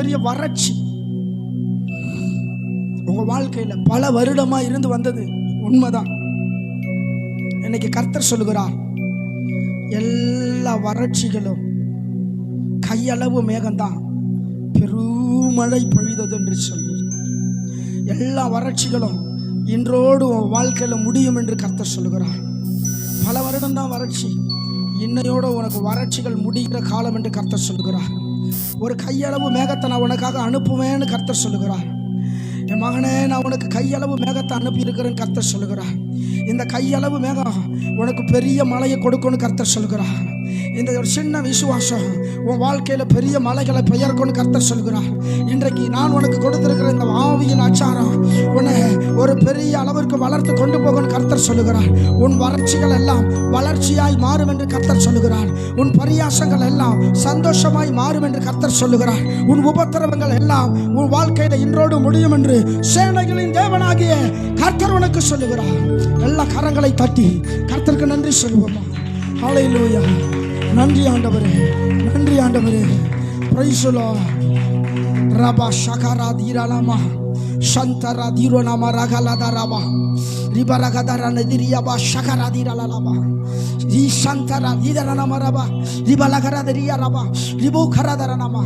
பெரிய வறட்சி. உங்க வாழ்க்கையில பல வருடமா இருந்து வந்தது உண்மைதான். இன்னைக்கு கர்த்தர் சொல்லுகிறார் எல்லா வறட்சிகளும் கையளவு மேகம்தான். பெருமழை பொழிதது என்று சொல்லி. எல்லா வறட்சிகளும் இன்றோடு உன் வாழ்க்கையில முடியும் என்று கர்த்தர் சொல்லுகிறார். பல வருடம் தான் வறட்சி. இன்னையோட உனக்கு வறட்சிகள் முடிகிற காலம் என்று கர்த்தர் சொல்லுகிறார். ஒரு கையளவு மேகத்தை நான் உனக்காக அனுப்புவேன்னு கர்த்தர் சொல்லுகிறார். என் மகனே நான் உனக்கு கையளவு மேகத்தை அனுப்பி இருக்கிறேன்னு கர்த்தர் சொல்லுகிறார். இந்த கையளவு மேகம் உனக்கு பெரிய மலையை கொடுக்கும்னு கர்த்தர் சொல்லுகிறார். இந்த ஒரு சின்ன விசுவாசம் உன் வாழ்க்கையில பெரிய மலைகளை பெயர்க்கும்னு கர்த்தர் சொல்கிறார் இன்றைக்கு நான் உனக்கு கொடுத்திருக்கிற இந்த பெரிய அளவிற்கு வளர்த்து கொண்டு போகும் கர்த்தர் சொல்லுகிறார். உன் வறட்சிகள் எல்லாம் வளர்ச்சியாய் மாறும் என்று கர்த்தர் சொல்லுகிறார். உன் பரியாசங்கள் எல்லாம் சந்தோஷமாய் மாறும் என்று கர்த்தர் சொல்லுகிறார். உன் உபத்திரவங்கள் எல்லாம் உன் வாழ்க்கையில இன்றோடு முடியும் என்று சேனைகளின் தேவனாகிய கர்த்தர் உனக்கு சொல்லுகிறார். எல்லா கரங்களை தட்டி கர்த்தருக்கு நன்றி சொல்லுவோமா? ஹalleluya நன்றி ஆண்டவரே. நன்றி ஆண்டவரே. பிரைசுலா ரபா ஷகரா தீராலாமா? সন্তারা দিরো নামা রাগালা দারাবা রিবা রাগা দারা নেদিরিয়াবা শাখা রাদিরা লালাবা রি শান্তারা দিদারা নামা রাবা রিবা লাগারা দেরিয়া রাবা রিবৌ খারা দারা নামা।